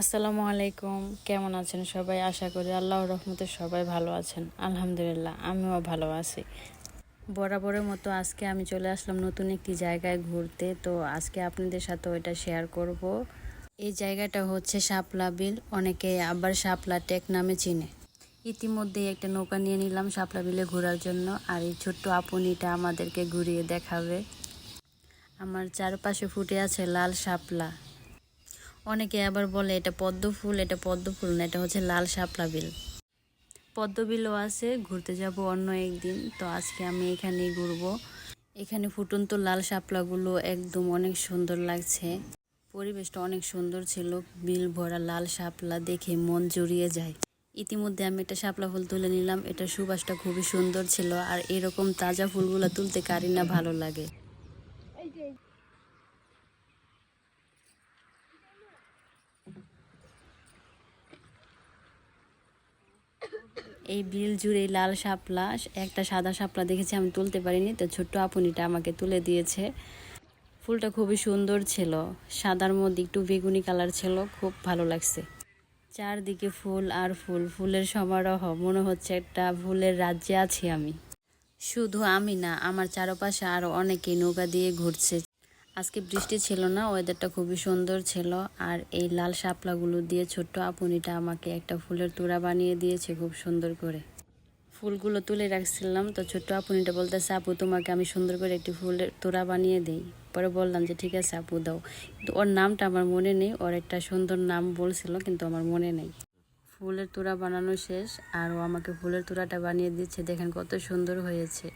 আসসালামু আলাইকুম। কেমন আছেন সবাই? আশা করি আল্লাহ রহমতে সবাই ভালো আছেন। আলহামদুলিল্লাহ, আমিও ভালো আছি। বরাবরের মতো আজকে আমি চলে আসলাম নতুন একটি জায়গায় ঘুরতে। তো আজকে আপনাদের সাথে ওইটা শেয়ার করব। এই জায়গাটা হচ্ছে শাপলা বিল। অনেকে আবার শাপলা টেক নামে চিনে। ইতিমধ্যে একটা নৌকা নিয়ে নিলাম শাপলা বিলে ঘোরার জন্য। আর এই ছোট্ট আপনিটা আমাদেরকে ঘুরিয়ে দেখাবে। আমার চারপাশে ফুটে আছে লাল শাপলা। অনেকে আবার বলে এটা পদ্ম ফুল, এটা পদ্ম ফুল না, এটা হচ্ছে লাল শাপলা বিল। পদ্ম বিলও আছে, ঘুরতে যাব অন্য একদিন, তো আজকে আমি এখানেই ঘুরবো। এখানে ফুটন্ত লাল শাপলাগুলো একদম অনেক সুন্দর লাগছে। পরিবেশটা অনেক সুন্দর ছিল, বিল ভরা লাল শাপলা দেখে মন জুড়িয়ে যায়। ইতিমধ্যে আমি একটা শাপলা ফুল তুলে নিলাম, এটা সুবাসটা খুবই সুন্দর ছিল, আর এরকম তাজা ফুলগুলো তুলতে কারি না ভালো লাগে। এই বিল জুড়ে লাল শাপলা, একটা সাদা শাপলা দেখেছি, আমি তুলতে পারিনি, তো ছোট্ট আপুনিটা আমাকে তুলে দিয়েছে। ফুলটা খুবই সুন্দর ছিল, সাদার মধ্যে একটু বেগুনি কালার ছিল, খুব ভালো লাগছে। চারদিকে ফুল আর ফুল, ফুলের সমারোহ, মনে হচ্ছে একটা ফুলের রাজ্যে আছি আমি। শুধু আমি না, আমার চারপাশে আরও অনেকেই নৌকা দিয়ে ঘুরছে। আজকে বৃষ্টি ছিল না ওয়েদারটা খুবই সুন্দর ছিল। আর এই লাল শাপলাগুলো দিয়ে ছোট্ট আপুনিটা আমাকে একটা ফুলের তোড়া বানিয়ে দিয়েছে খুব সুন্দর করে। ফুলগুলো তুলে রাখছিলাম, তো ছোট্ট আপুনিটা বলতেছে, আপু, তোমাকে আমি সুন্দর করে একটি ফুলের তোড়া বানিয়ে দিই। পরে বললাম যে, ঠিক আছে আপু, দাও। কিন্তু ওর নামটা আমার মনে নেই, ওর একটা সুন্দর নাম বলছিল, কিন্তু আমার মনে নেই। ফুলের তোড়া বানানো শেষ, আর ও আমাকে ফুলের তোড়াটা বানিয়ে দিচ্ছে, দেখেন কত সুন্দর হয়েছে।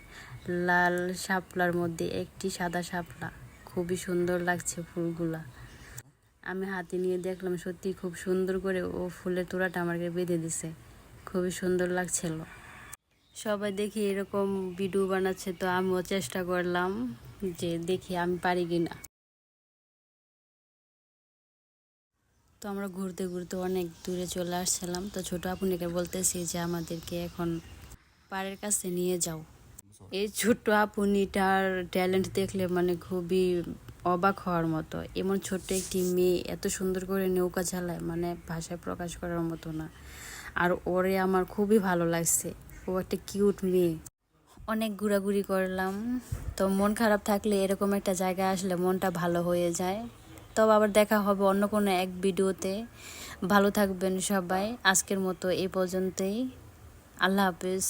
লাল শাপলার মধ্যে একটি সাদা শাপলা। খুবই সুন্দর লাগছে ফুলগুলা। আমি হাতে নিয়ে দেখলাম, সত্যি খুব সুন্দর করে ও ফুলের তোড়াটা আমাকে বেঁধে দিছে। খুবই সুন্দর লাগছিল। সবাই দেখি এরকম ভিডিও বানাচ্ছে তো আমিও চেষ্টা করলাম যে দেখি আমি পারি কিনা। তো আমরা ঘুরতে ঘুরতে অনেক দূরে চলে আসছিলাম। তো ছোট আপুনিকে বলতেছি যে আমাদেরকে এখন পাড়ের কাছে নিয়ে যাও। এই ছোট্ট আপুনিটার ট্যালেন্ট দেখলে মানে খুবই অবাক হওয়ার মতো। এমন ছোট্ট একটি মেয়ে এত সুন্দর করে নৌকা চালায় মানে ভাষায় প্রকাশ করার মতো না। আর ওরে আমার খুবই ভালো লাগছে। ও একটা কিউট মেয়ে। অনেক ঘোরাঘুরি করলাম। তো মন খারাপ থাকলে এরকম একটা জায়গায় আসলে মনটা ভালো হয়ে যায়। তবে আবার দেখা হবে অন্য কোনো এক ভিডিওতে। ভালো থাকবেন সবাই। আজকের মতো এই পর্যন্তই। আল্লাহ হাফিজ।